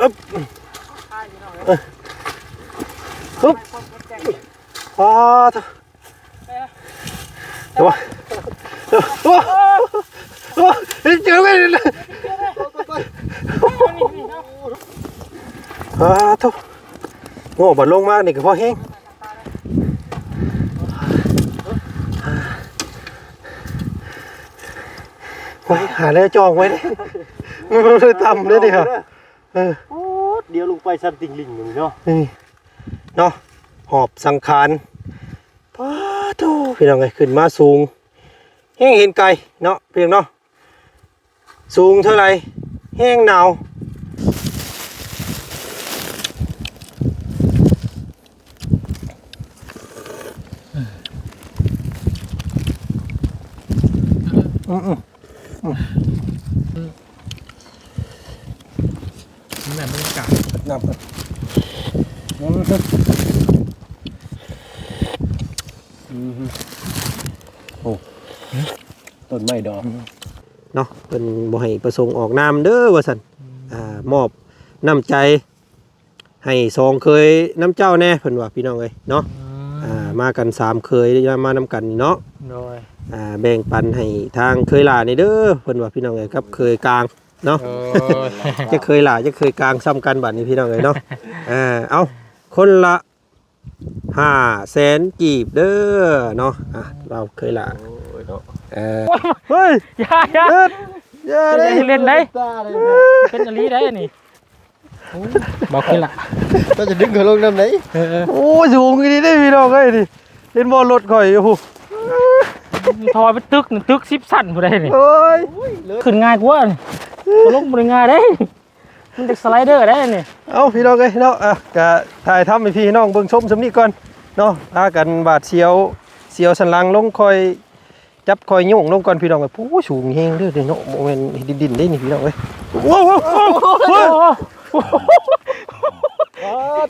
อึ๊บฮึบพอเถอะเดี๋ยววะเดี๋ยวโอ้โอ้เจอไมเนี่ยอ่าเถอะโง่บัดลงมากนี่ก็พอแห้งไว้หาแล้วจองไว้เลยมันไม่ได้ทำเลยดิครับเออ ดี๋ยวลงไปสันติงลิงหนึ่งเนาะนี่เนาะหอบสังขารป้าโตพี่น้องไงขึ้นมาสูงแห้งเห็นไกลเนาะเพียงเนาะสูงเท่าไรแห้งหนาวอืมอืม นี่แหละบรรยากาศน้ำครับอืมอืมโอ้ต้นไม้ดอกเนาะเป็นบ่ให้ประสงค์ออกนามเด้อว่าซั่นอ่ามอบน้ำใจ ให้สองเคยน้ำเจ้าแน่เพิ่นว่าพี่น้องเอ้ยเนาะอ่ามากันสามเคยมานำกันนี่เนาะโดยอ่าแบ่งปันให้ทางเคยหลานี่เด้อเพิ่นว่าพี่น้องเอ้ยครับเคยกลาง เนาะโดยจะเคยหลาจะเคยกลางซ้ำกันบัดนี้พี่น้องเอ้ยเนาะอ่าเอาคนละห้าแสนกีบเด้อเนาะอะเราเคยหลาโอ้ยเนาะเออเฮ้ยอย่าอย่าเอ็ดอย่าจะเลได้ยเล่นได้ตาเลยเป็นอลีได้อันนี่บอกขึ้นละก็จะดึงเขาลงน้ำไหนเออโอ้ยสูงอีนี่ได้พี่น้องเอ้ยดิเห็นบ่รถข่อยโอ้โหทอยไปตึกนี่ตึกสิบสั้นผู้ใดนี่เอ้ยขึ้นง่ายกว่านี่ ตลงบ่ได้ง่ายได้มันเด็กสไลเดอร์ได้นี่เอาพี่น้องเอ้ยเนาะอะก็ถ่ายทำให้พี่น้องเบิ่งชมสำนี้ก่อนเนาะพากันบาดเสียวเสียวสันหลังลงคอยจับคอยโยุ่งลงก่อนพี่น้องเอ้ยโอ้ยสูงแฮงเด้อเด้อเนาะบ่แม่นดินๆได้นี่พี่น้องเอ้ยโอ้โหโอ้โห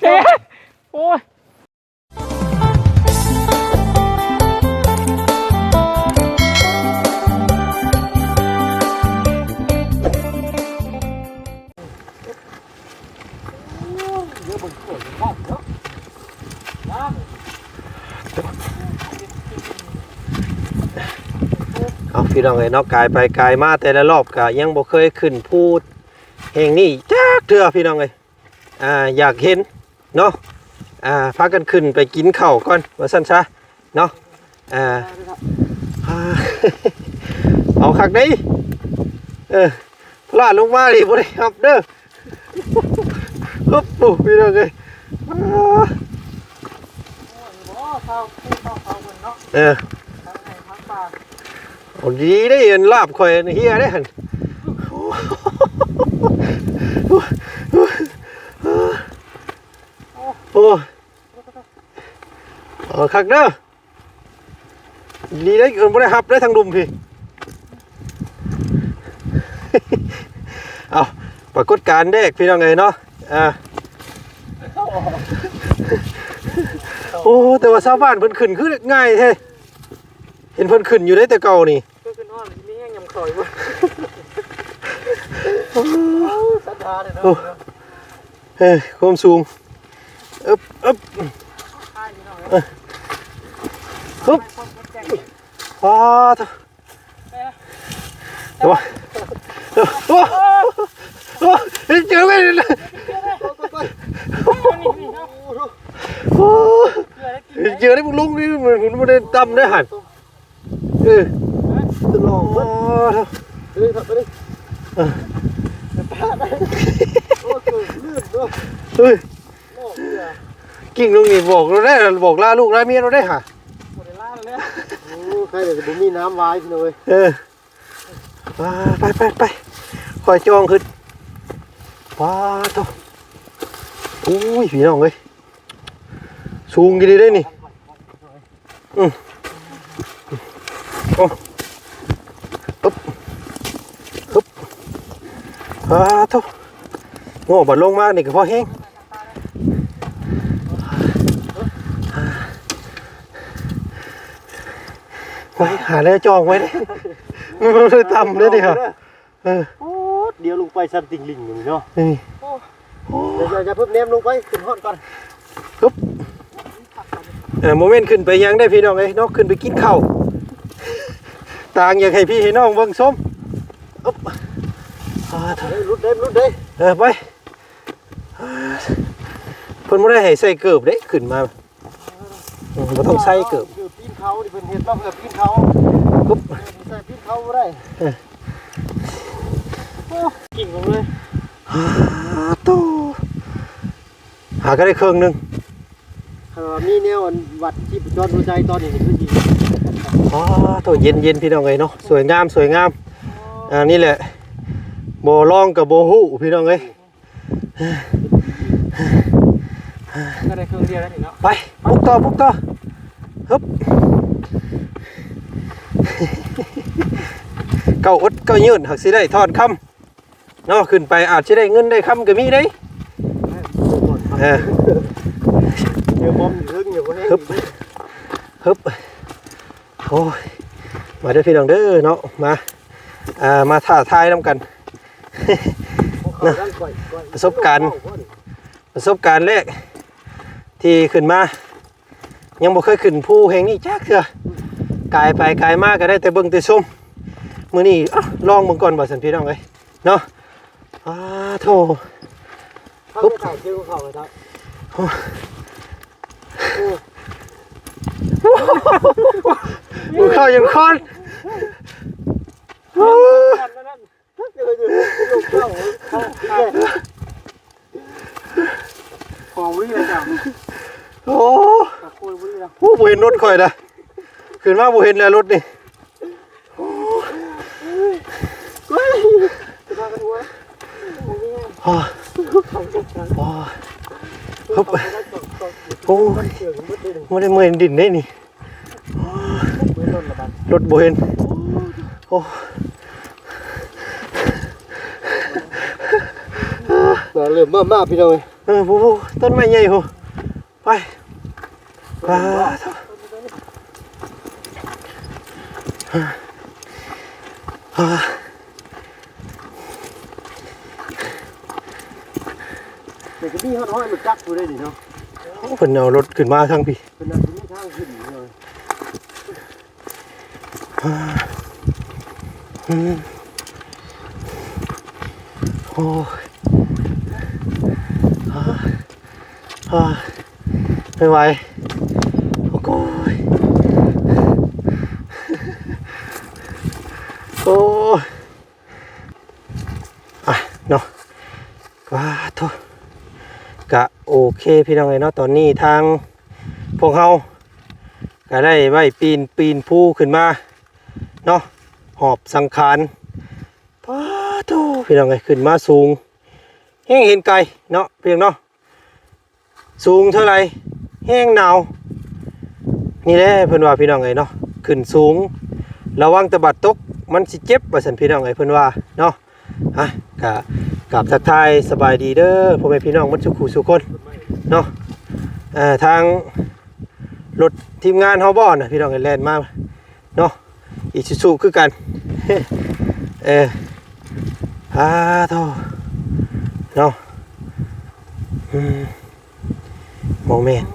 เอ๊ะโอ้ย เอาพี่น้องเอ้ยเนาะกายไปกายมาแต่ละรอบก็ยังบ่เคยขึ้นพูดแห่งนี้จักเทื่อพี่น้องเอ้ยอ่าอยากเห็นเนาะอ่าพากันขึ้นไปกินข้าวก่อนว่าซั่นซะเนาะอ่าอ่าเอาคักได้เออพลาดลงมาดิบ่ได้ครับเด้อฮึบปุ๊บพี่น้องเอ้ยอ่าเออ เอาดีได้เห็นลาบข่อยเฮียได้หันโอ้ยเอาคักเด้อดีได้เกินบ่ได้ฮับได้ทางดุมพี่เอาปรากฏการณ์แรกพี่น้องไงเนาะอ่าโอ้แต่ว่าชาวบ้านเพิ่นขึ้นคือง่ายแท้เห็นเพิ่นขึ้นอยู่ได้แต่เก่านี่ มีแห้งยำข่อยบ่สัทธาเลยเนาะเฮ้ยความสูงอึบอึบฮึบพอเถอะเดี๋ยววะเดี๋ยวโอ้โอ้เจอไมเนี่ยโอ้เจอได้พวกลุงนี่มันมันไม่ได้ตำได้หันเออ ตลอดโอ้มันเถอะเฮ้ยครับไปเลยโอ้เกิดเลื่อดเนาะเฮ้ยโอ้เลือดกิ่งลุงนี่บอกเราได้บอกลาลูกลาเมียเราได้ห่ะบ่ได้ล่าแล้วโอ้ใครเดี๋ยวจะบ่มีน้ำไว้พี่น้อยเออมาไปไปไปคอยจองขึ้นว้าโตอุ้ยพี่น้องเอ้ยสูงกี่ดีได้นี่อืมโอ้ ปึ๊บปึ๊บว้าโตโง่บัดลงมานี่ก็พอแห้งไว้หาแล้วจองไว้เลยมันไม่ได้ทำเลยดิครับเออโอ้เดี๋ยวลงไปสันติงลิงหนึ่งเนาะนี่เดี๋ยวจะเพิ่มแนมลงไปขึ้นฮอดก่อนเออโมเมนต์ขึ้นไปยังได้พี่น้องเอ้ยเนอกขึ้นไปกินข้าว ต่างอยากให้พี่ให้น้องเบิ่งส้มอ๊บอ่าเถอะเฮ้ยรุดเด้รุดเด้เออไปอ่าเพิ่นบ่ได้ให้ใส่เกิบเด้ขึ้นมาอืมบ่ต้องใส่เกิบเกือบปีนเขาดิเพิ่นเฮ็ดมาเพื่อปีนเขาปุ๊บใส่ปีนเขาบ่ได้โอ้กิ่งลงเลยอ่าโตหาก็ได้เครื่องหนึงเออมีแนวอันวัดที่จอดหัวใจตอนนี้นี่คือจริง อ๋อโตเย็นเย็นพี่น้องเอ้ยเนาะสวยงามสวยงามอ่านี่แหละบ่ลองกับบ่ฮู้พี่น้องเอ้ยก็ได้เครื่องเดียวแล้วนี่เนาะไปปุกต่อปุกต่อฮึบเก้าอดเก้ายืนหักสิได้ทอดคำเนาะขึ้นไปอาจจะได้เงินได้คำก็มีได้เออเดี๋ยวบอมอยู่เทิงอยู่บ่แห้งฮึบฮึบ โอ้ยมาเด้อพี่น้องเด้อเนาะมาอ่ามาท่าทายน้ำกันนะด้านก่อยก่อยประสบการณ์ประสบการณ์แรกที่ขึ้นมา ยังบ่เคยขึ้นภูแห่งนี้จักเถื่อกายไปกายมาก็ได้แต่เบิ่งแต่ชมมื้อนี้อะลองเบิ่งก่อนว่าซั่นพี่น้องเอ้ยเนาะอ้าโธ่เขาไปถ่ายเกี่ยวกับเขาเลยครับ มึงเข้ายังคอนโอ้เดี๋ยวเดี๋ยวลูกเข้าเข้าของวิ่งเลยจ้ะโอ้ตะโกนวิ่งเลยโหบ่เห็นรถข่อยนะขึ้นมาบ่เห็นแล้วรถนี่จะพากันหัวอ้าเขาจะกันอ้าฮึบได้ตกตก โอ้ยเกี่ยวกับมืดเลยบ่ได้เมื่อยดินได้นี่มืดล้นละบัดรถบ่เห็นโอ้น่าเริ่มมามาพี่น้องเอ้ยเออผู้ต้นไม้ใหญ่โหไปไปอ่าเด็กก็มีห้อยห้อยมันจักอยู่ได้ดิเนาะโอ้ เพิ่นเอารถขึ้นมาทางพี่เป็นอันที่มีทางขึ้นเลยอืมโอ้ยอ่าอ่าไม่ไหวโอ้โยโอ้ยอะเนาะว้าโทกะโอ เคพี่น้องไอ้เนาะตอนนี้ทางพวกเราก็ได้ไว้ปีนปีนภูขึ้นมาเนาะหอบสังขารป้าโตพี่น้องไงขึ้นมาสูงแห้งเห็นไกลเนาะเพียงเนาะสูงเท่าไรแห้งหนาวนี่แหละเพิ่อนว่าพี่น้องไงเนาะขึ้นสูงระวังตะบัดตกมันสิเจ็บว่าสันพี่น้องไงเพิ่อนว่าเนาะอะกะกับทักทายสบายดีเด้อพ่อแม่พี่น้องมันสุขูสุคน เนาะทางรถทีมงานเฮาบ่น่ะพี่น้องไงแลนมาเนาะอิชิสุคือกันเอออาโทเนาะโมเมนต์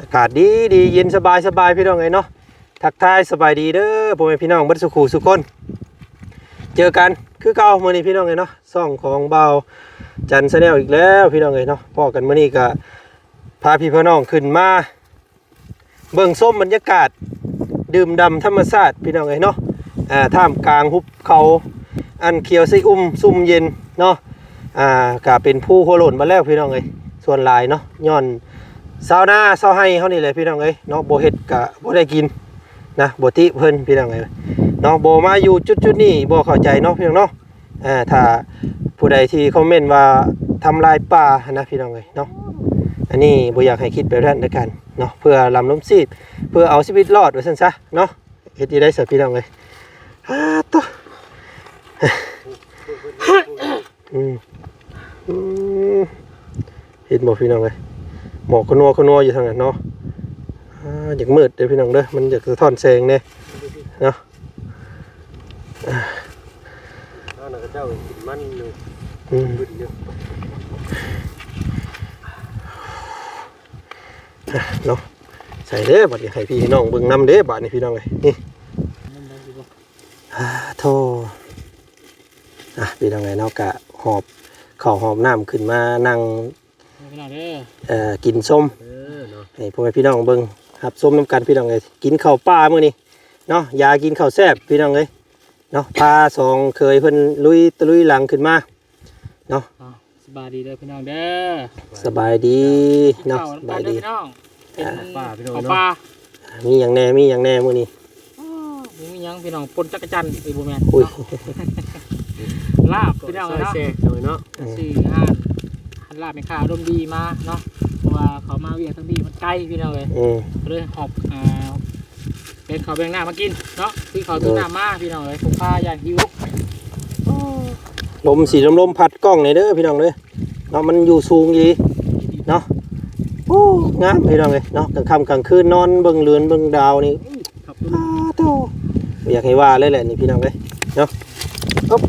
อากาศดีดีเย็นสบายสบายพี่น้องไงเนาะทักทายสบายดีเด้อพ่อแม่พี่น้องบัดสุขูสุคน เจอกัน คือเก่ามื้อนี้พี่น้องไงเนาะซ่องของเบาจันทร์แนลอีกแล้วพี่น้องไงเนาะพ่อกันมื้อนี้ก็พาพี่พี่น้องขึ้นมา เบิ่งส้มบรรยากาศ ดื่มดำธรรมชาติพี่น้องเอ้ยเนาะอ่าท่ามกลางหุบเขาอันเขียวใสอุ้มซุ่มเย็นเนาะอ่ากะเป็นผู้โคโลนมาแล้วพี่น้องเอ้ยส่วนหลายเนาะย้อนซาวนาซาวไห้เฮานี่แหละพี่น้องเอ้ยเนาะบ่เฮ็ดกะบ่ได้กินนะบ่ติเพิ่นพี่น้องเอ้ย เนาะบ่มาอยู่จุดๆนี้บ่เข้าใจเนาะพี่น้องเนาะอ่าถ้าผู้ใดที่คอมเมนต์ว่าทำลายป่านะพี่น้องเอ้ยเนาะอันนี้บ่อยากให้คิดแบบนั้นแล้วกันเนาะเพื่อลำล้มซีบเพื่อเอาชีวิตรอดไว้ซั่นซะเนาะเฮ็ดที่ได้สักพี่น้องเลยฮ่าตัวอืมอืมเห็นบ่พี่น้องเลยหมอกขนัวขนัวอยู่ทางนั้นเนาะอ่าอยากมืดเด้อพี่น้องเด้อมันอยากสะท้อนแสงเน่เนาะ นั่นน่ะก็เจ้าขึ้นมามันอยู่อืมบึ้นอยู่เนาะใส่เด้อบัดนี้ให้พี่น้องเบิ่งนำเด้อบัดนี้พี่น้องเอ้ยนี่มันได้อยู่บ่อ่าโทอะพี่น้องเอ้ยเนาะกะหอบข้าวหอบน้ำขึ้นมานั่งพี่น้องเด้อเอ่อกินส้มเออเนาะให้พ่อแม่พี่น้องเบิ่งครับส้มน้ำกันพี่น้องเอ้ยกินข้าวปลามื้อนี้เนาะยากินข้าวแซ่บพี่น้องเอ้ย เนาะพาสองเคยเพิ่นลุยตะลุยหลังขึ้นมาเนาะอ่าสบายดีเด้อพี่น้องเด้อสบายดีเนาะข้วสบายน้ำตลเด้อดีพี่น้องเป็นป้าพี่น้องข้าวเนาะปลามีหยังแน่มีหยังแน่มื้อนี้อ้าวมีหยังพี่น้องปนจักรจันทร์ไอ้บ่แม่นอุ้ยลาบพี่น้องซอยเนาะแซ่หน่อยเนาะสี่ห้าหันลาบเป็นข้าวดมดีมาเนาะเพราะว่าเขามาเวียงทั้งดีมันไกลพี่น้องเลยอืมก็เลยหอบอ่า เป็นข้าวแบงหน้ามากินเนาะพี่เขาตื้อหน้ามาพี่น้องเลยคุ้มค่าอย่างหิวลมสีลมลมพัดกล้องในอยเด้อพี่น้องเด้อเนาะมันอยู่สูงอีเนาะโอ้งามพี่น้องเลยเนาะกลางค่ำกลางคืนนอนเบิ่งเรือนเบิ่งดาวนี่ครับอ้าโตอยากให้ว่าเลยแหละนี่พี่น้องเลยเนาะอ๊บ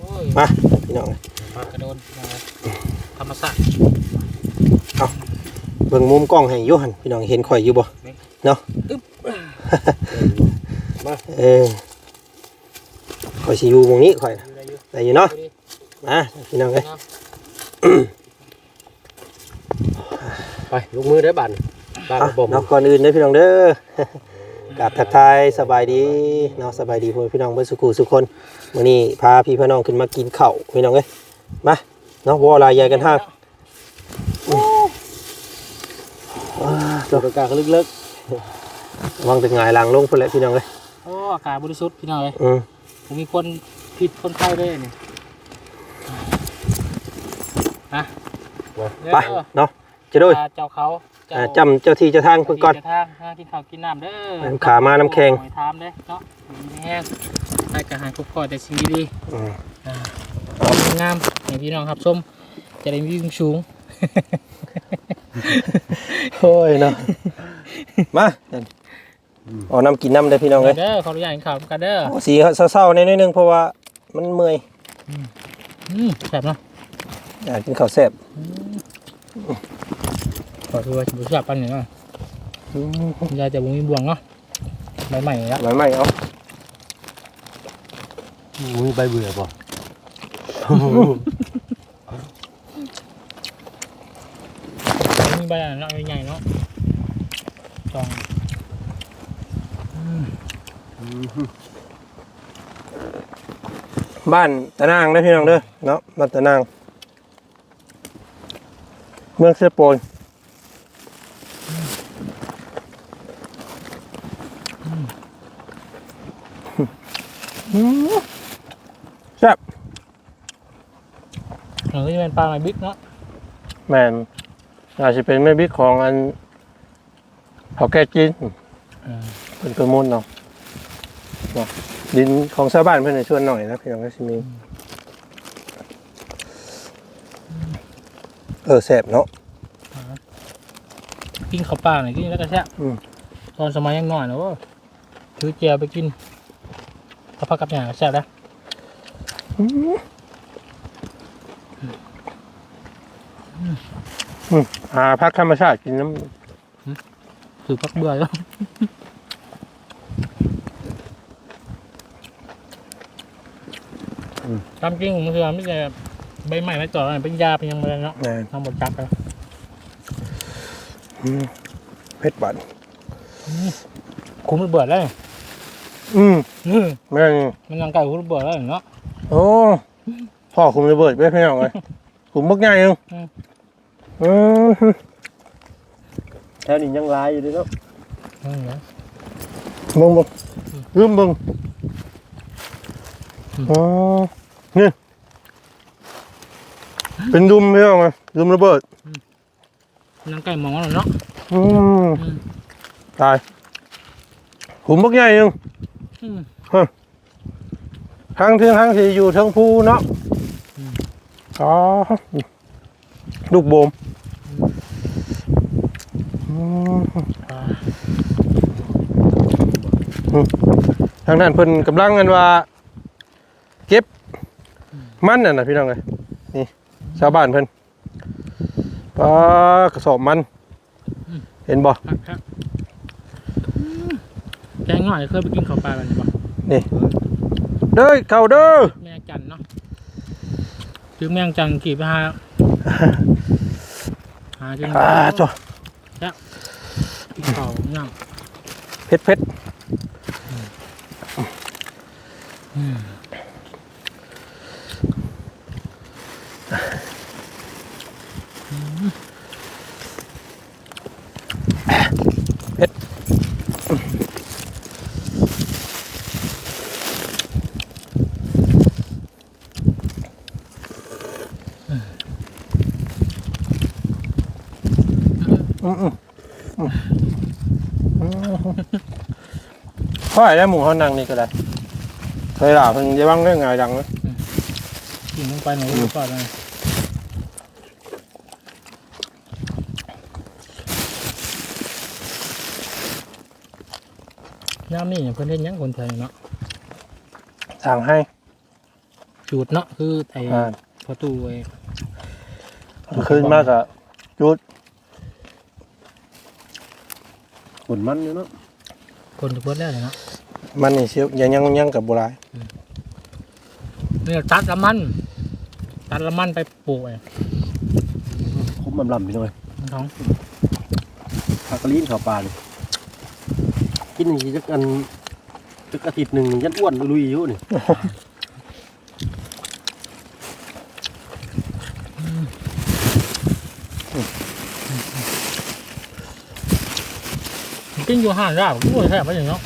โอ้ยมาพี่น้องเลยกระโดนพี่น้องเลยธรรมศาสตร์เบิ่งมุมกล้องให้อยุหันพี่น้องเห็นข่อยอยู่บ่เนาะ มาเออข่อยสิอยู่ตรงนี้ข่อยอยู่ได้อยู่ได้อยู่เนาะดูดิมาพี่น้องเลยนะไปลูกมือได้อบันป้าเอาก็บ่มเนาะก่อนอื่นเด้อพี่น้องเด้อกราบทักทายสบายดีเนาะสบายดีพ่อแม่พี่น้องเบิ่สุขุสุคนมื้อนี้พาพี่พี่น้องขึ้นมากินข้าวพี่น้องเอ้ยมาเนาะบ่ลายใหญ่กันทางว้าตัวกลางๆลึก ระวังแต่หงายหลังลงพุ่นแหละพี่น้องเอ้ยโอ้อากาศบริสุทธิ์พี่น้องเลยอืมผมมีคนผิดคนไข้ด้วยนี่นะไปเนาะจะโด้วยเจ้าเขาอ่าจำเจ้าที่เจ้าทางเพิ่นก่อนเจ้าทางหากินข้าวกินน้ำเด้อน้ำขามาน้ำแข็งหอยทามเด้อเนาะมีแห้งใส่กระหายคุกคอแต่สิ่งดีอืมๆอ่าของงามให้พี่น้องครับชมจะได้มีวิวสูงโอ้ยเนาะมา เอาน้ำกินน้ำได้อพี่น้องเอ้ยเด้อขออนุญาตกินข้าวกันเด้อเอาสีเศร้าๆในอยนึงเพราะว่ามันเมื่อยอืมแซ่บเนาะอยากกินข้าวแซ่บขอถือว่าบุษบปันหนึ่งอะอืมยายแต่บุมีบวงเนาะใบใหม่แล้วไม่ไม่เอาๆมือใบเบื่อบ่มีใบอะไรเนาะใหญ่ๆเนาะจอง บ้านตะนางได้อพี่น้องเด้อเนาะบ้านตะนาง เมืองเซโปนอืมแซ่บเออที่เป็นปลาไม้บิ๊กเนาะแมนอาจจะเป็นแม่บิ๊กของอันเขาแก่จีนอืมเป็นประมูลเนาะเนาะ ดินของชาวบ้านเพื่อนให้ชวนหน่อยนะพี่น้องก็สิมีเออแซ่บเนาะกินข้าวปลาหน่อยกินแล้วก็แซ่บอืม ตอนสมัยยังน้อยเนาะถือเจียวไปกินกับผักกับหยาก็แซ่บนะหาพักธรรมชาติกินน้ถือผักเบื่อแล้ว ตามจริงผมคือว่าไม่ใช่ใบใหม่ไม่ต่ออะไรเป็นยาเป็นยังไงเนาะำแม่นทำหมดจักแล้วอืมเผ็ดหวานคุ้มระเบิดแล้วอืมนี่แม่งมันยังไก่คุ้มระเบิดแล้วเนาะ โอ้พ่อคุมระเบิดไปพี่น้องเลยคุมบักง่ายยังอืมอืมแถวนี้ยังหลายอยู่เด้อเนาะอืมเนาะเบิ่งเบิ่งลืมเบิ่งอืม อ๋อ นี่ เป็นดุมพี่น้องเลยดุมระเบิดยังไก่มองแล้วเนาะอืมอืมตายขุมบักใหญ่ยังอืมทั้งเที่ยงทั้งที่อยู่ทั้งภูเนาะอืม อ๋อลูกโบมอืมอ่าทางนั้นเพิ่นกำลังกันว่า เก็บ มันน่ะนะพี่น้องเอ้ยนี่ชาวบ้านเพิ่นปลากระสอบมัน เห็นบ่ครับครับอืมแกงหน่อยเคยไปกินข้าวปลากันปะเด้อเข้าเด้อแมงจันเนาะถึงแมงจันกี่ไปหาหาจนอ่าจ้ะกินข้าวย่างเผ็ดเผ็ดอืม อืมอืมอืมอืมค่อยได้หมูเขานั่งนี่ก็ได้เคยหล่าเพิ่งจะบ้างเรื่องไงดังเลยกินลงไปหน่อยก่อนเลยย่าม นี่เพิ่นเล่นยังคนไทยเนาะสั่งให้จูดเนาะคือไอ้อ่าประตูไอ้คืนมากอะจุดผลมันอยู่เนาะคนจะเพิ่นแล้วเลยเนาะมันนี่เชียวยังยังยังกับโบราณเนี่ยตัดละมันตัดละมันไปปลูกไอ้คมลำๆพี่น้อยมันท้องผักกะลีนข้าวปลานี่ กินอย่างนี้จักอันจักอาทิตย์หนึ่งยันอ้วนลุยอยู่นี่มันกินอยู่ห้างราบก็แทบไม่อย่างเนาะ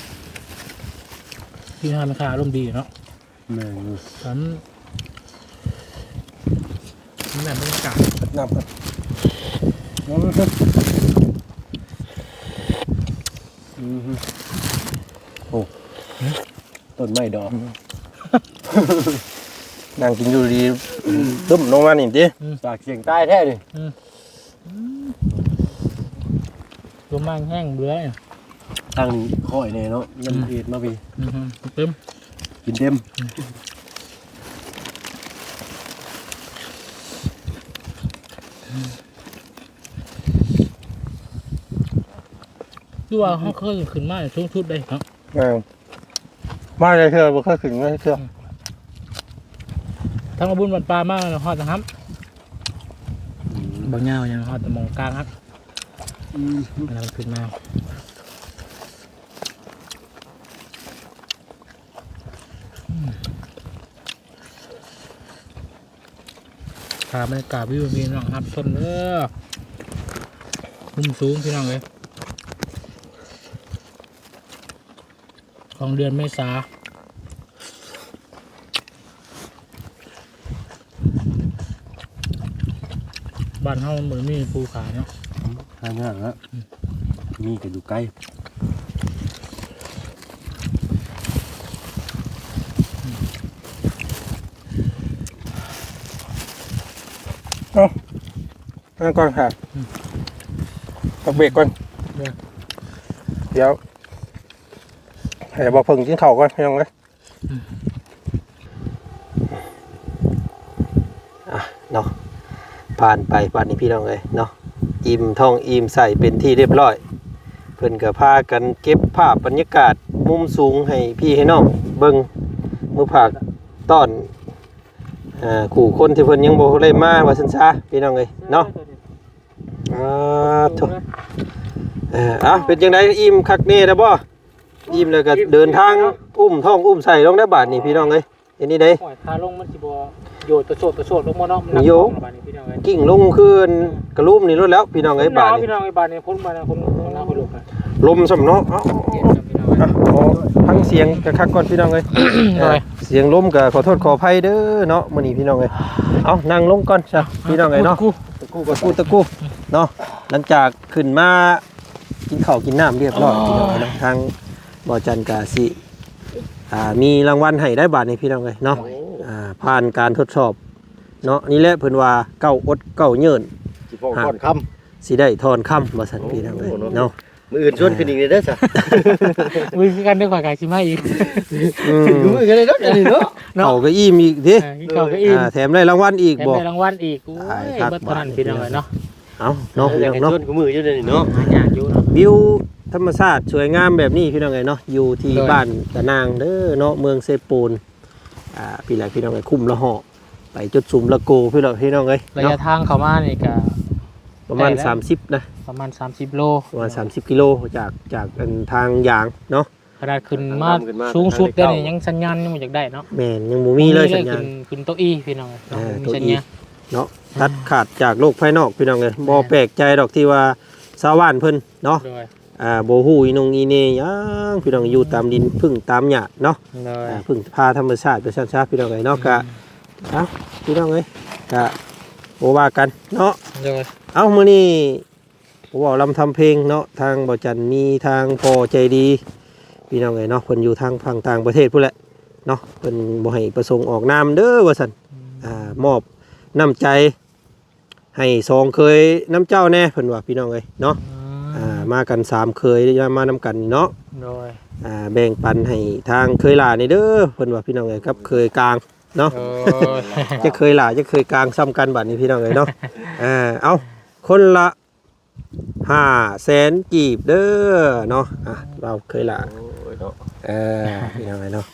ที่ห้างมันขาอารมณ์ดีเนาะแม่งฉันมันแบบบรรยากาศนับครับ อือฮึโอ้ ต้นไม้ดอกนั่งกินอยู่ดีตึ้มลงมานี่ดิปากเสียงใต้แท้ดิตัวมันแห้งเบื่อเนี่ยตั้งนี้ค่อยแน่เนาะยันเอ็ดมาพี่อือฮึเต็มกินเต็มคือว่าเขาเคยขึ้นมาช่วงชุดได้เนาะแม่งมาเลยเธอบ่เคยถึงเลยเธอทั้งอาบุญบันปลามากฮอดนะครับบางเงายังฮอดแต่มองกลางครับอืมเวลามันขึ้นมาอืมพาบรรยากาศวิวมีน้องครับต้นเด้อมุมสูงพี่น้องเลย ของเดือนเมษาบ้านเฮามันเหมือนมีภูเขาเนาะหายากแล้วมีก็อยู่ใกล้นั่นก่อนค่ะพักเบรกก่อน เดี๋ยว ให้บอกเพิ่งกินข้าวก่อนพี่น้องเลยอะเนาะผ่านไปป่านนี้พี่น้องเลยเนาะอิ่มท้องอิ่มใส่เป็นที่เรียบร้อย เพิ่นก็พากันเก็บภาพบรรยากาศมุมสูงให้พี่ให้น้องเบิ่งมือผากต้อนอ่าขู่คนที่เพิ่นยังบ่ได้มาว่าซั่นซะพี่น้องเอ้ยเนาะอ่าทุเอออะเป็นจังไดอิ่มคักแน่แล้วบ่ อิ่มแล้วก็เดินทางอุ้มท้องอุ้มใส่ลงได้บาดนี่พี่น้องเอ้ยเห็นนี่เด้ปล่อยคาลงมันสิบ่โยดตะโชดตะโชดลงมาเนาะมันนักโยของระบาดนี่พี่น้องเอ้ยกิ่งลงคืนกระลุ่มนี่รถแล้วพี่น้องเอ้ยบาดหนวนี่พี่น้องไอ้บาดนี่พ้นมานะคนคนหน้าคนลุกนะลมสำเนาะเอ้าเย็นครับพี่น้องเอ้ยอะขอฟังเสียงกะคักก่อนพี่น้องเอ้ยหน่อยเสียงลมก็ขอโทษขออภัยเด้อเนาะมื้อนี้พี่น้องเอ้ยเอานั่งลงก่อนจ้ะพี่น้องเอ้ยเนาะกูตะกู้ตะกู้ตะกู้เนาะหลังจากขึ้นมากินข้าวกินน้ำเรียบร้อยพี่น้องเอ้ยเนาะทาง บ่อจันกาสิอ่ามีรางวัลให้ได้บาทนี่พี่น้องเอ้ยเนาะอ่าผ่านการทดสอบเนาะนี่แหละเพิ่นว่าเก้าอดเก้าเยินสิพ่อก่อนคสิได้ทอนคำว่าซั่นพี่น้องเอ้ยเนาะมืออื่นชวนขึ้นอีกเลยเด้อจ้ะมือคือกันด้วยข่อยกายสิมาอีกอืมดูมือกันเลยเนาะอันนี้เนาะเนาะเขาก็อิ่มอีกทีเออกินข้าวก็อิ่มอ่าแถมได้รางวัลอีกแถมบ่ได้รางวัลอีกโอ้ตายยครับเบิดเท่านั้นพี่น้องเอ้ยเนาะเอาเนาะอยากพี่ให้น้องชเนาะวนกูมืออยู่เลยนี่เนาะหายากอยู่เนาะวิว ธรรมชาติสวยงามแบบนี้พี่น้องเอ้ยเนาะอยู่ที่โดยบ้านตะนางเด้อเนาะเมืองเซปูนอ่าพี่หลายพี่น้องเอ้ยคุ้มละเหาะไปจุดซุมละโกพี่น้องพี่น้องเอ้ยระยะเนาะทางเข้ามานี่ก็ประมาณได้แล้ว30 นะ ประมาณ 30 โลประมาณ 30 กิโลจากจากอันทางยางเนาะขนาดขึ้นมาสูงสุดได้นี่ยังสัญญาณยังบ่อยากได้เนาะแม่นยังบ่มีเลยสัญญาณขึ้นขึ้นโต๊ะอีพี่น้องเอ้ยเนาะเออมีโต๊ะสัญอีญาณเนาะตัดขาดจากโลกภายนอกพี่น้องเอ้ยบ่แปลกใจดอกที่ว่าชาวบ้านเพิ่นเนาะโดย อ่าบ่ฮู้อีนงอีเนหยังพี่น้องอยู่ตามดินพึ่งตามหญ้าเนาะโดยอ่าพึ่งพาธรรมชาติไปซั่นซะพี่น้องเอ้ยเนาะกะเอ้าพี่น้องเอ้ยกะบ่ว่ากันเนาะโดยเอ้ามื้อนี้ผมเว้าลำทำเพลงเนาะทางบ่จันมีทางพอใจดี พี่น้องเอ้ยเนาะเพิ่นอยู่ทางฝั่งต่างประเทศพุ่นแหละเนาะเพิ่นบ่ให้ประสงค์ออกนามเด้อว่าซั่นอ่ามอบน้ำใจ ให้ซองเคยน้ำเจ้าแน่เพิ่นว่าพี่น้องเอ้ยเนาะ อ่ามากันสามเคยมานำกันเนาะโดยอ่าแบ่งปันให้ทางเคยหลานี่เด้อเพิ่นว่าพี่น้องเอ้ยครับเคยกลางเนาะโดยจะเคยหลาจะเคยกลางซ้ำกันบัดนี้พี่น้องเอ้ยเนาะอ่าเอาคนละห้าแสนกีบเด้อเนาะอะเราเคยหลาโอ้ยเนาะเออพี่น้องเอ้ยเนาะ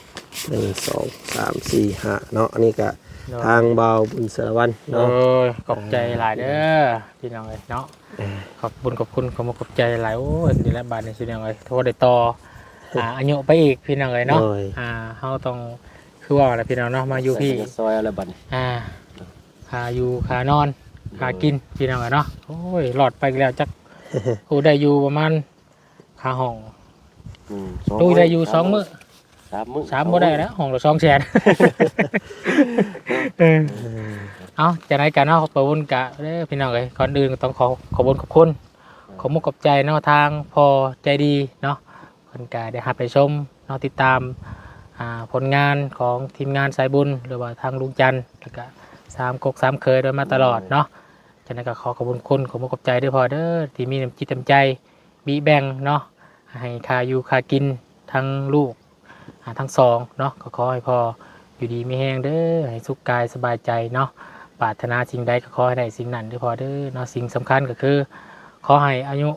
หนึ่งสองสามสี่ห้าเนาะอันนี้ก็โดย ทางเบาบุญเสรวันโดเนาะยขอบใจหลายเด้อพี่น้องเอ้ยเนาะเออขอบคุณขอบคุณขอบคุณขอบใจหลายโอ้ยนี่แหละบาทในชีวิตเลยโทษได้ต่ออ่าอายุไปอีกพี่น้องเลยเนาะโอ้ยอ่าเฮาต้องคือว่าอะไรพี่น้องเนาะมาอยู่พี่ใส่ซอยอะไรบัดนี้อ่าขาอยู่ขานอนขากินพี่น้องเลยเนาะโอ้ยหลอดไปอีกแล้วจักโอ้ได้อยู่ประมาณขาห้องอืมดูได้อยู่สองมื้อ สามมื้อสามบ่ได้แล้วห้องละสองแสนเออเอาจะไหนกันเนาะขอบคุณกะเด้อพี่น้องเลยก่อนอื่นก็ต้องขอขอบคุณขอบคุณขอมุกขอบใจเนาะทางพอใจดีเนาะคนกาได้หับไปชมเนาะติดตามอ่าผลงานของทีมงานสายบุญ หรือว่าทางลุงจันทร์แล้วก็สามกกสามเคยโดยมาตลอดเนาะฉะนั้นก็ขอขอบคุณคุณขอมุกขอบใจด้วยพอเด้อที่มีน้ำจิตน้ำใจมีแบ่งเนาะให้คาอยู่คากินทั้งลูกอ่า ทั้งสองเนาะก็ขอให้พออยู่ดีไม่แห้งเด้อให้สุขกายสบายใจเนาะปรารถนาสิ่งใดก็ขอให้ได้สิ่งนั้นด้วยพอเด้อเนาะสิ่งสำคัญก็คือ ขอให้อายุ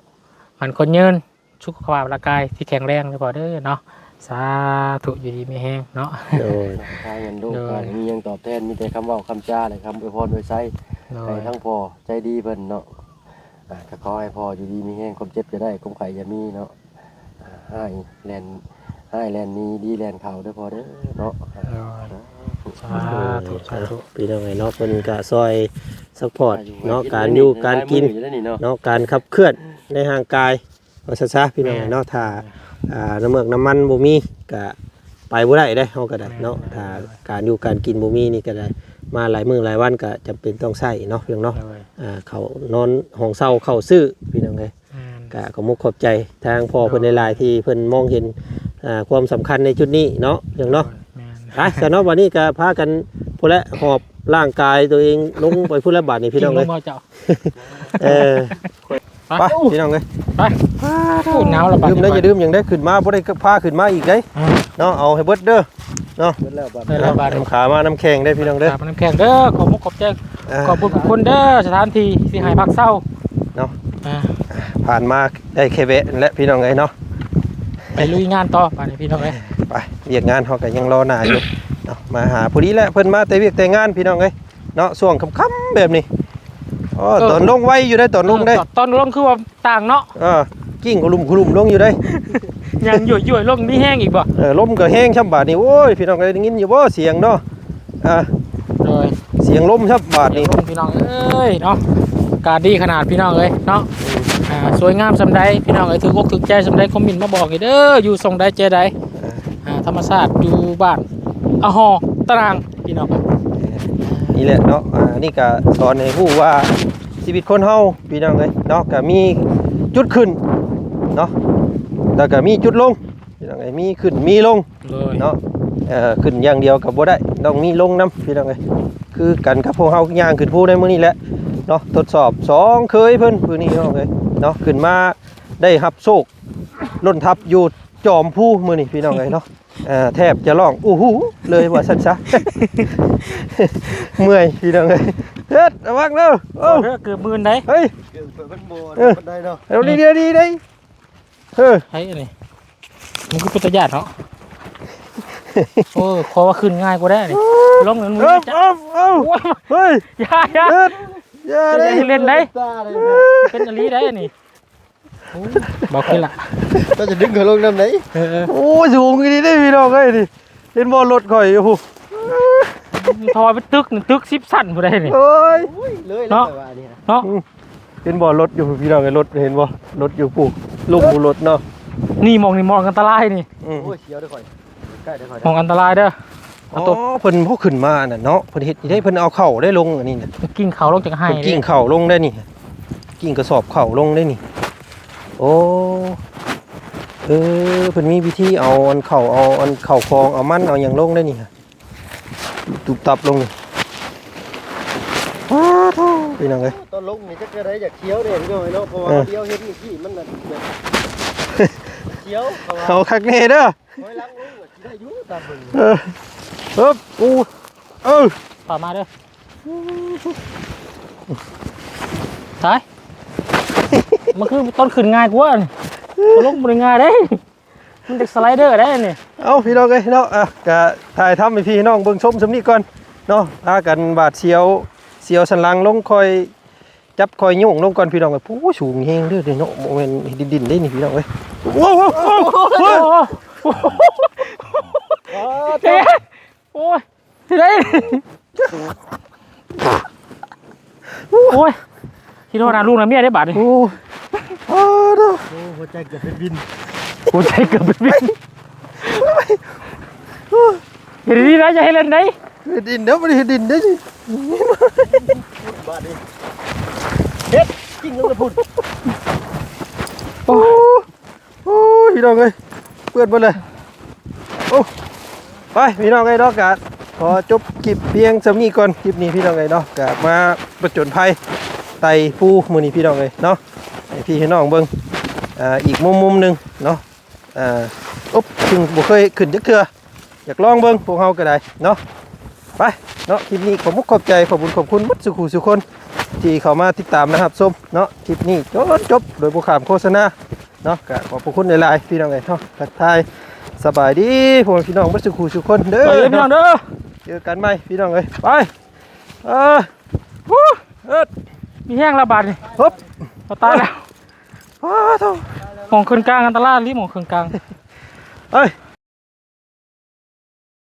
มันคนยืนสุขภาพร่างกายที่แข็งแรงเลยพอเด้อเนาะสาธุอยู่ดีไม่แห้งเนาะโดยทางเงินลูกโดยก็มีหยังตอบแทนมีแต่คำเว้าคำจาและคำอวยพรอวยไซโดให้ยทั้งพ่อใจดีเพิ่นเนาะอ่าก็ขอให้พ่ออยู่ดีมีแห้งความเจ็บจะได้ความไข่จะมีเนาะอ่าให้แลน ให้แลนนี้ดีแลนเขาเด้อพ่อเด้อเนาะอ่าสาธุสาธุพี่น้องเอ้ยเนาะเพิ่นก็ซอยซัพพอร์ตเนาะการอยู่การกินอยู่ได้นี่เนาะเนาะการขับเคลื่อนในห่างกายว่าซะซะพี่น้องเนาะถ้าอ่าน้ำเมือกน้ำมันบ่มีก็ไปบ่ได้เด้เฮาก็ได้เนาะถ้าการอยู่การกินบ่มีนี่ก็ได้มาหลายมื้อหลายวันก็จำเป็นต้องใช้เนาะเพียงเนาะโดยอ่าเขานอนห้องเช่าเข้าซื้อพี่น้องเอ้ ยอืมก็ขอมุกขอบใจทางพ่อเพิ่นหลายๆที่เพิ่นมองเห็นอ่าความสำคัญในจุดนี้เนาะเพียงเนาะแม่นไปแต่เนาะวันนี้ก็พากันพูดและหอบร่างกายตัวเองลงไปพูดและบาทนี่พี่น้องเลยกิบ่เจ้าเออไปไปพี่น้องเลยไปพูดหนาวและบาดดื่มได้อย่าดื่มอย่างได้ขึ้นมาบ่ได้พาขึ้นมาอีกได้อืมเนาะเอาให้เบิดเด้อเบิดแล้วบัดได้แล้วบาดน้ำขามาน้ำแข็งได้พี่น้องเด้อ ครับน้ำแข็งเด้อขอมุกขอบใจอ่าขอบคุณขอบคุณเด้อสถานที่ที่ให้พักเศร้าเนาะ อ่า ผ่านมาได้แค่เวะนั่นแหละพี่น้องเลยเนาะไปลุยงานต่อไปนี่พี่น้องเอ้ยไปเรียกงานเขาก็ยังรอหน้าอยู่เนาะมาหาพอดีแหละเพิ่นมาแต่เวียกแต่งานพี่น้องเลยเนาะช่วงค่ำๆแบบนี้อ๋อตอนลงไว้อยู่ได้ตอนลงได้ตอนลงคือว่าต่างเนาะเออกิ้งกุลุมกุลุมลงอยู่ได้ยังหย่อยๆลงมีแห้งอีกบ่เออลมก็แห้งช่ำบาดนี่โอ้ยพี่น้องก็ได้ยินอยู่บ่เสียงเนาะอ่าโดยเสียงลมช่ำบาดเดี๋ยนี่วลงพี่น้องเอ้ยเนาะอากาศดีขนาดพี่น้องเอ้ยเนาะ อ่าสวยงามสำใดพี่น้องเอ้ยถืออกถือใจสำใดคอมเมนต์มาบอกอีกเด้ออยู่ทรงใดเจใดอ่าธรรมชาติอยู่บ้านอะฮอตารางพี่น้องนี่แหละเนาะอ่านี่ก็สอนให้ผู้ว่าชีวิตคนเฮาพี่น้องเอ้ยเนาะก็มีจุดขึ้นเนาะแล้วก็มีจุดลงพี่น้องเอ้ยมีขึ้นมีลงเลยเนาะเอ่อขึ้นอย่างเดียวก็บ่ได้ต้องมีลงนํพี่น้องเอ้ยคือกันกับพวกเฮาย่างขึ้นผู้ในมื้อนี้แหละเนาะทดสอบสองเคยเพิ่นพื้นนี้เนาะเอ้ย เนาะขึ้นมาได้รับโชคล้นทับอยู่จอมผู้มื้อนี้พี่น้องเอ้ยเนาะเอ่อแทบจะร้องอู้หูเลยว่าซั่นซะเมื่อยพี่น้องเอ้ยเฮ็ดระวังเด้อโอ้โอ้เด้อเกือบหมื่นได้เฮ้ยเกิดเปิดมันโบเออมันได้เนาะเอาดีดีดีดีเฮ้ยไอ้อันนี้มันก็เป็นตะยานเนาะโอ้ขอว่าขึ้นง่ายกว่าได้นี่ลงเงินมือเอ้าจ้ะเอ้าเอ้าโอ้ยเฮ้ยอย่าอย่าเฮ็ด อย่าจะได้ได้เล่นได้ตาเลยเป็นอลีได้อันนี่โอ้บอกขึ้นละก็จะดึงเขาลงน้ำไหนเออเออโอ้ยสูงอีนี่ได้พี่น้องเอ้ยนี่เห็นบ่รถข่อยโอ้โหทอยไปตึกหนึ่งตึกสิบสั้นผู้ใดนี่เอ้ยเลยเนาะแต่ว่าเนี่ยเนาะเห็นบ่รถอยู่พี่น้องเอ้ยรถเห็นบ่รถอยู่ปู่ลุงรถเนาะนี่มองนี่มองอันตรายนี่อืมโอ้ยเสียวได้ค่อยใกล้ได้ค่อยมองอันตรายเด้อ อ๋เอาอตัวเพิ่นพอขึ้นมาน่ะเนาะเพิ่นเฮ็ดได้เพิ่นเอาเข่าได้ลงอันนี้น่ะกิ้งเขาลงจากไห้เพิ่นกิ้งเข่าลงได้นี่กิ้งกระสอบเข่าลงได้นี่ โอ้เออเพิ่นมีวิธีเอาอันเข่าเอาอันเข่าคองเอามันเอาหยังลงได้นี่ฮะตุบตับลงนี่ว้าโธ่พี่น้องเอ้ยตอนลงนี่จะเกิดอะไรอยากเคี้ยวเนี่ยพี่น้อยเนาะเพราะว่าเออเคี้ยวเห็นนี่ที่มันน่ะแบบเคี้ยวเขาว่าเอาคักแน่เด้อคอยล้างลงก็สิได้อยู่ตามเบิ่ง เออเอิบอูเออต่อมาเด้อตายมันคือต้นขึ้นง่ายกว่านี่ตัวลงบนง่ายได้ มันจะสไลเดอร์ได้นี่เอาพี่น้องเอ้ยเนาะอะกะถ่ายทำให้พี่น้องเบิ่งชมสำนี้ก่อนเนาะพากันบาดเสียวเสียวสันหลังลงคอยจับคอยยุ่งลงก่อนพี่น้องเอ้ยผู้สูงแฮงเด้อเด้อเนาะโมเมนดินดินๆได้นี่พี่น้องเอ้ยว้าวว้าวว้าว โอ้ว้าวโหเอ๊ะโอ้ยที่ไหนโอ้ยที่โทษนะลูกนะเมียได้บาทนี่โอ้อ้าวเด้อโอ้หัวใจเกือบเป็นวินหัวใจเกือบเป็นวินเห็นดีนะอย่าให้เล่นได้เฮ็ดดินเด้อบ่ได้เฮ็ดดินเด้อสิบาดนี้เฮ็ดกิ้งลงไปพุ่นโอ้โอ้พี่น้องเอ้ยเปื้อนหมดเลยโอ้ ไปพี่น้องเอ้ยเนาะกะขอจบคลิปเพียงสำนีก่อนคลิปนี้พี่น้องเอ้ยเนาะกะมาประจนภัยไตปูมือนี้พี่น้องเลยเนาะพี่ให้น้องเบิ่งอ่าอีกมุมมุมหนึ่งเนาะอ่าอุ๊บถึงบ่เคยขึ้นจักเทื่ออยากลองเบิ่งพวกเฮาก็ได้เนาะไปเนาะคลิปนี้ขอบมุกขอบใจขอบคุญขอบคุณมัดสุขุสุคน ที่เข้ามาติดตามนะครับส้มเนาะคลิปนี้จนจบโดยบ่ขามโฆษณาเนาะก็ขอบคุณหลายๆพี่น้องเอ้ยเนาะทักทาย สบายดีพวกพี่น้องมัดสุขุสุคนเด้ไปอเลยพี่น้องเด้อเจอกันใหม่พี่น้องเอ้ยไปเออเอิดมีแห้งระบาดนี่ฮึบเราตายแล้วว้าวโธ่หมองคืนกลางอันตรายรีบหมองคืนกลางเอ้ย